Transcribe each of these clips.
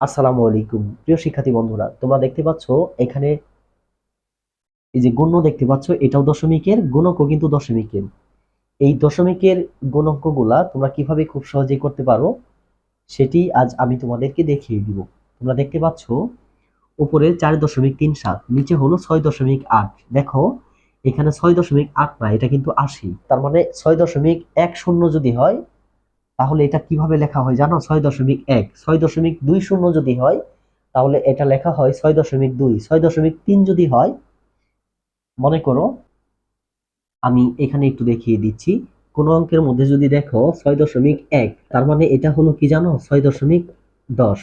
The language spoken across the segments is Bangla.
আসসালামু আলাইকুম। প্রিয় শিক্ষার্থী বন্ধুরা, তোমরা দেখতে পাচ্ছ এখানে এই যে গুণ্য দেখতে পাচ্ছ, এটাও দশমিকের, গুণকও কিন্তু দশমিকের। এই দশমিকের গুণকগুলা তোমরা কীভাবে খুব সহজেই করতে পারো, সেটি আজ আমি তোমাদেরকে দেখিয়ে দিব। তোমরা দেখতে পাচ্ছ, উপরে চার দশমিক তিন সাত, নিচে হলো ছয় দশমিক আট। দেখো, এখানে ছয় দশমিক আট না, এটা কিন্তু আশি। তার মানে ছয় দশমিক এক শূন্য যদি হয় তাহলে এটা কীভাবে লেখা হয় জানো? ছয় দশমিক এক। ছয় দশমিক দুই শূন্য যদি হয়, তাহলে এটা লেখা হয় ছয় দশমিক দুই। ছয় দশমিক তিন যদি হয়, মনে করো, আমি এখানে একটু দেখিয়ে দিচ্ছি। কোনো অঙ্কের মধ্যে যদি দেখো ছয় দশমিক এক, তার মানে এটা হলো কি জানো? ছয় দশমিক দশ।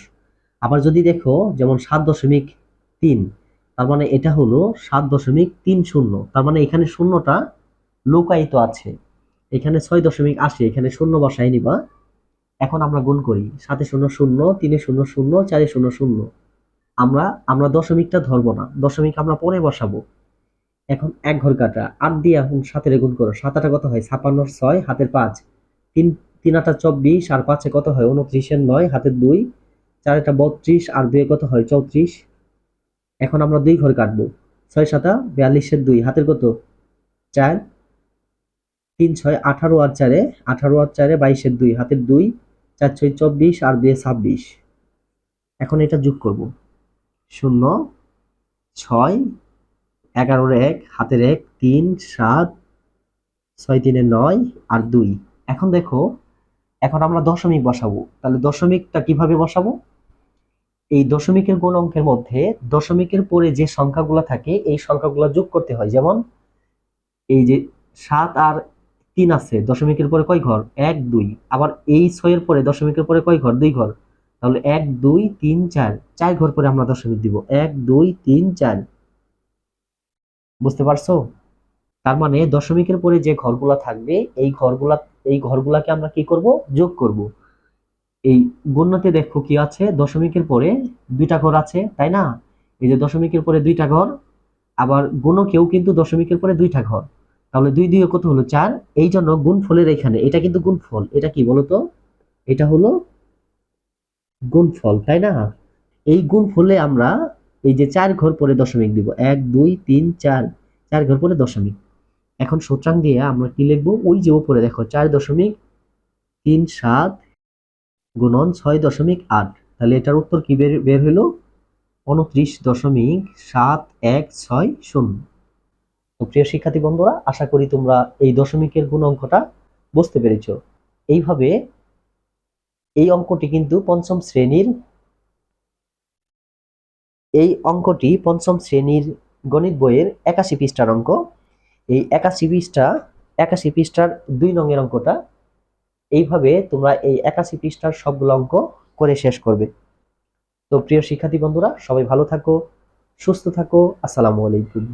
আবার যদি দেখো, যেমন সাত দশমিক তিন, তার মানে এটা হলো সাত দশমিক তিন শূন্য। তার মানে এখানে শূন্যটা লুকায়িত আছে। এখানে ছয় দশমিক আশি, এখানে শূন্য বসাই নিবা। এখন আমরা গুণ করি, সাতে শূন্য শূন্য, তিনে শূন্য শূন্য, চারে শূন্য শূন্য। আমরা আমরা দশমিকটা ধরবো না, দশমিক আমরা পরে বসাবো। এখন এক ঘর কাটা, আট দিয়ে এখন সাতের গুণ করো, সাত আটা কত হয়? ছাপান্ন ছয়, হাতের পাঁচ। তিন তিন আটা চব্বিশ, আর পাঁচে কত হয়? উনত্রিশের নয় হাতের দুই। চার একটা বত্রিশ, আর দুয়ে কত হয়? চৌত্রিশ। এখন আমরা দুই ঘর কাটবো। ছয় সাতা, বিয়াল্লিশের দুই, হাতের কত? চার। তিন ছয় আঠারো আর চারে, আঠারো আর চারে বাইশের দুই, হাতের দুই, চার ছয় চব্বিশ আর দুয়ে ছাব্বিশ। এখন এটা যোগ করব। শূন্য, ছয়, এগারোর এক, হাতের এক, তিন, সাত, ছয় তিনে নয় আর দুই। এখন দেখো, এখন আমরা দশমিক বসাবো। তাহলে দশমিকটা কীভাবে বসাবো? এই দশমিকের কোন অঙ্কের মধ্যে দশমিকের পরে যে সংখ্যাগুলো থাকে, এই সংখ্যাগুলো যোগ করতে হয়। যেমন, এই যে সাত আর তিন আছে, দশমিকের পরে কয় ঘর? এক, দুই। আবার এই ছয়ের পরে দশমিকের পরে কয় ঘর? দুই ঘর। তাহলে এক, দুই, তিন, চার। চার ঘর পরে আমরা দশমিক দিব। এক, দুই, তিন, চার। বুঝতে পারছ? তার মানে দশমিকের পরে যে ঘরগুলা থাকবে, এই ঘরগুলা, এই ঘরগুলাকে আমরা কি করব? যোগ করব। এই গুণতে দেখো কি আছে? দশমিকের পরে দুইটা ঘর আছে, তাই না? এই যে দশমিকের পরে দুইটা ঘর, আবার গুণকেও কিন্তু দশমিকের পরে দুইটা ঘর। তাহলে দুই দুই কত হলো চার? এই জন্য গুণফলের এখানে, এটা কিন্তু গুণফল। এটা কি বলতো? এটা হলো গুণফল, তাই না? এই গুণফলে আমরা এই যে চার ঘর পরে দশমিক দিব। এক, দুই, তিন, চার। চার ঘর পরে দশমিক। এখন সূত্রাং দিয়ে আমরা কি লিখব? ওই যে উপরে দেখো, চার দশমিক তিন সাত গুণন ছয় দশমিক আট। তাহলে এটার উত্তর কি বের বের হলো? উনত্রিশ দশমিক সাত এক ছয় শূন্য। প্রিয় শিক্ষার্থী বন্ধুরা, আশা করি তোমরা এই দশমিকের গুণ অঙ্কটা বুঝতে পেরেছ। এইভাবে এই অঙ্কটি কিন্তু পঞ্চম শ্রেণির এই অঙ্কটি পঞ্চম শ্রেণির গণিত বইয়ের একাশি পৃষ্ঠার অঙ্ক। এই একাশি পৃষ্ঠা, একাশি পৃষ্ঠার দুই নঙের অঙ্কটা, এইভাবে তোমরা এই একাশি পৃষ্ঠার সবগুলো অঙ্ক করে শেষ করবে। তো প্রিয় শিক্ষার্থী বন্ধুরা, সবাই ভালো থাকো, সুস্থ থাকো, আসসালামু আলাইকুম।